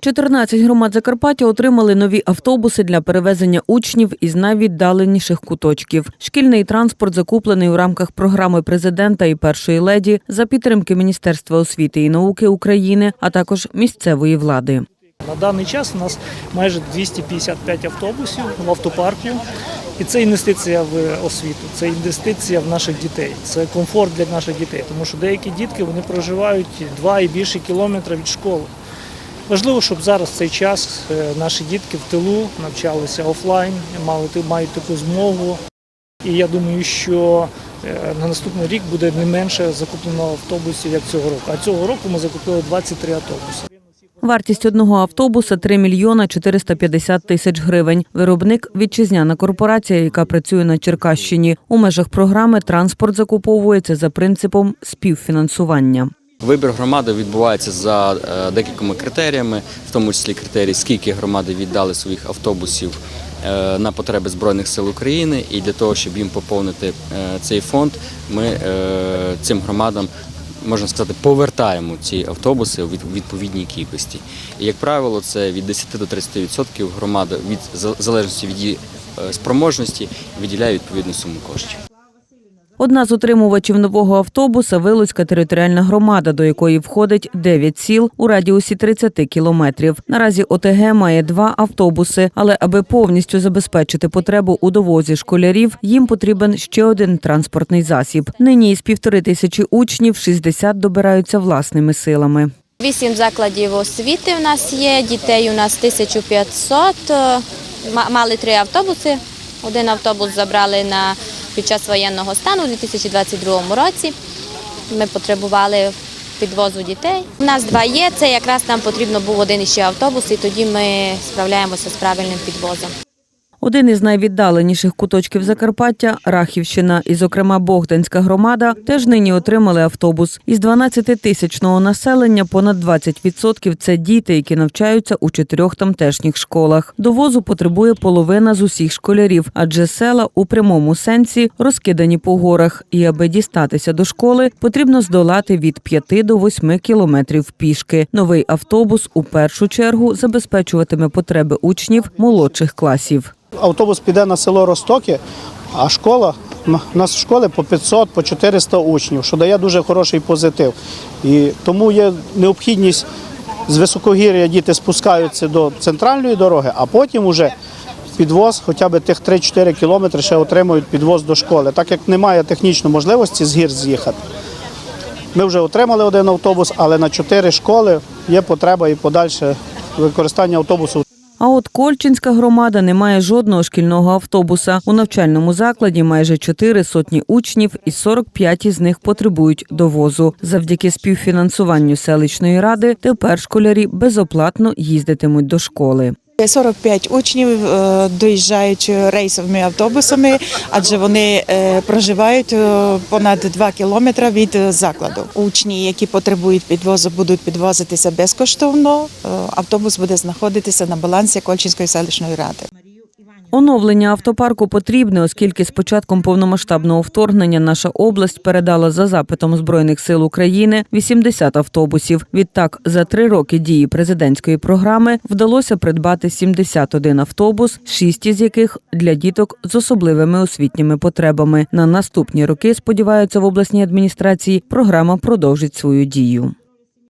14 громад Закарпаття отримали нові автобуси для перевезення учнів із найвіддаленіших куточків. Шкільний транспорт закуплений у рамках програми президента і першої леді за підтримки Міністерства освіти і науки України, а також місцевої влади. На даний час у нас майже 255 автобусів в автопарку. І це інвестиція в освіту, це інвестиція в наших дітей, це комфорт для наших дітей, тому що деякі дітки вони проживають два і більше кілометра від школи. Важливо, щоб зараз цей час е, наші дітки в тилу навчалися офлайн, мали мають таку змогу. І я думаю, що е, на наступний рік буде не менше закуплено автобусів, як цього року. А цього року ми закупили 23 автобуси. Вартість одного автобуса 3 мільйона 450 тисяч гривень. Виробник вітчизняна корпорація, яка працює на Черкащині. У межах програми транспорт закуповується за принципом співфінансування. Вибір громади відбувається за е, декількома критеріями, в тому числі критерії, скільки громади віддали своїх автобусів е, на потреби Збройних сил України, і для того, щоб їм поповнити е, цей фонд, ми цим громадам. Можна сказати, повертаємо ці автобуси у відповідній кількості. І, як правило, це від 10 до 30% громада від в залежності від її спроможності виділяє відповідну суму коштів. Одна з утримувачів нового автобуса Вилуцька територіальна громада, до якої входить 9 сіл у радіусі 30 кілометрів. Наразі ОТГ має два автобуси, але аби повністю забезпечити потребу у довозі школярів, їм потрібен ще один транспортний засіб. Нині із півтори тисячі учнів 60 добираються власними силами. Вісім закладів освіти у нас є, дітей у нас 1500. е, ма- Мали три автобуси. Один автобус забрали на, під час воєнного стану у 2022 році. Ми потребували підвозу дітей. У нас два є, це якраз нам потрібно був один іще автобус, і тоді ми справляємося з правильним підвозом. Один із найвіддаленіших куточків Закарпаття Рахівщина і, зокрема, Богданська громада теж нині отримали автобус. Із 12-тисячного населення понад 20% – це діти, які навчаються у чотирьох тамтешніх школах. Довозу потребує половина з усіх школярів, адже села у прямому сенсі розкидані по горах. І аби дістатися до школи, потрібно здолати від 5 до 8 кілометрів пішки. Новий автобус у першу чергу забезпечуватиме потреби учнів молодших класів. Автобус піде на село Ростоки, а школа у нас в школі по 500, по 400 учнів, що дає дуже хороший позитив. І тому є необхідність з високогір'я діти спускаються до центральної дороги, а потім уже підвоз, хоча б тих 3-4 кілометри ще отримують підвоз до школи, так як немає технічної можливості з гір з'їхати. Ми вже отримали один автобус, але на 4 школи є потреба і подальше використання автобусу А от Кольчинська громада не має жодного шкільного автобуса. У навчальному закладі майже чотири сотні учнів, і 45 із них потребують довозу. Завдяки співфінансуванню селищної ради тепер школярі безоплатно їздитимуть до школи. 45 учнів е, доїжджають рейсовими автобусами, адже вони е, проживають е, понад 2 кілометри від е, закладу. Учні, які потребують підвозу, будуть підвозитися безкоштовно. Е, Автобус буде знаходитися на балансі Кольчинської селищної ради. Оновлення автопарку потрібне, оскільки з початком повномасштабного вторгнення наша область передала за запитом збройних сил України 80 автобусів. Відтак, за три роки дії президентської програми вдалося придбати 71 автобус, шість із яких для діток з особливими освітніми потребами. На наступні роки сподіваються в обласній адміністрації, програма продовжить свою дію.